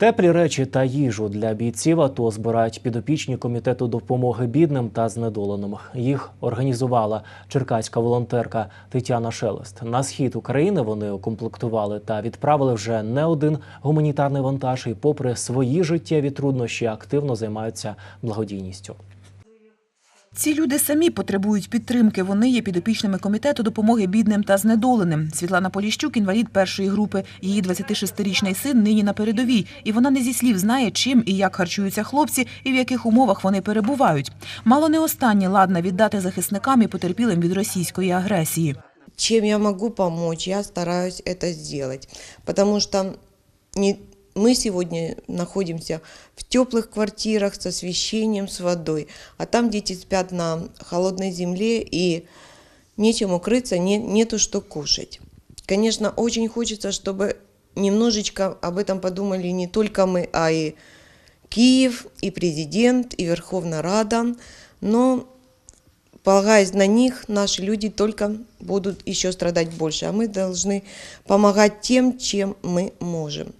Теплі речі та їжу для бійців АТО збирають підопічні комітету допомоги бідним та знедоленим. Їх організувала черкаська волонтерка Тетяна Шелест. На схід України вони укомплектували та відправили вже не один гуманітарний вантаж. І, попри свої життєві труднощі, активно займаються благодійністю. Ці люди самі потребують підтримки. Вони є підопічними комітету допомоги бідним та знедоленим. Світлана Поліщук – інвалід першої групи. Її 26-річний син нині на передовій. І вона не зі слів знає, чим і як харчуються хлопці, і в яких умовах вони перебувають. Мало не останнє ладна віддати захисникам і потерпілим від російської агресії. чем я могу помочь, я стараюсь это сделать. Потому что не, мы сегодня находимся в теплых квартирах с освещением, с водой, а там дети спят на холодной земле и нечем укрыться, не, нету что кушать. Конечно, очень хочется, чтобы немножечко об этом подумали не только мы, а и Киев, и президент, и Верховная Рада, но полагаясь на них, наши люди только будут еще страдать больше, а мы должны помогать тем, чем мы можем.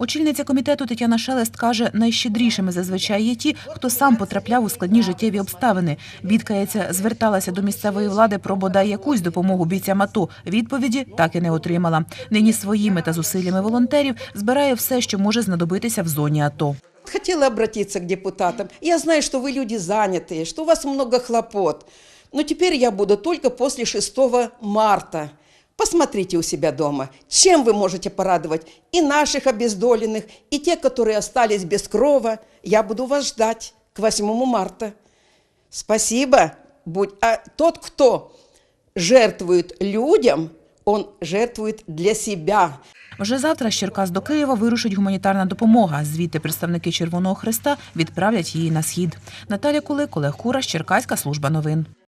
Очільниця комітету Тетяна Шелест каже, найщедрішими зазвичай є ті, хто сам потрапляв у складні життєві обставини. Бідкається, зверталася до місцевої влади про бодай якусь допомогу бійцям АТО. Відповіді так і не отримала. Нині своїми та зусиллями волонтерів збирає все, що може знадобитися в зоні АТО. Хотела обратиться к депутатам. Я знаю, что вы люди занятые, что у вас много хлопот. Но теперь я буду только после 6 марта. Посмотрите у себя дома, чем вы можете порадовать и наших обездоленных, и те, которые остались без крова. Я буду вас ждать к 8 марта. Спасибо. Будь... А тот, кто жертвует людям, он жертвует для себя. Вже завтра з Черкас до Києва вирушить гуманітарна допомога. Звідти представники Червоного Христа відправлять її на схід. Наталя Кулик, Олег Кураш, Черкаська служба новин.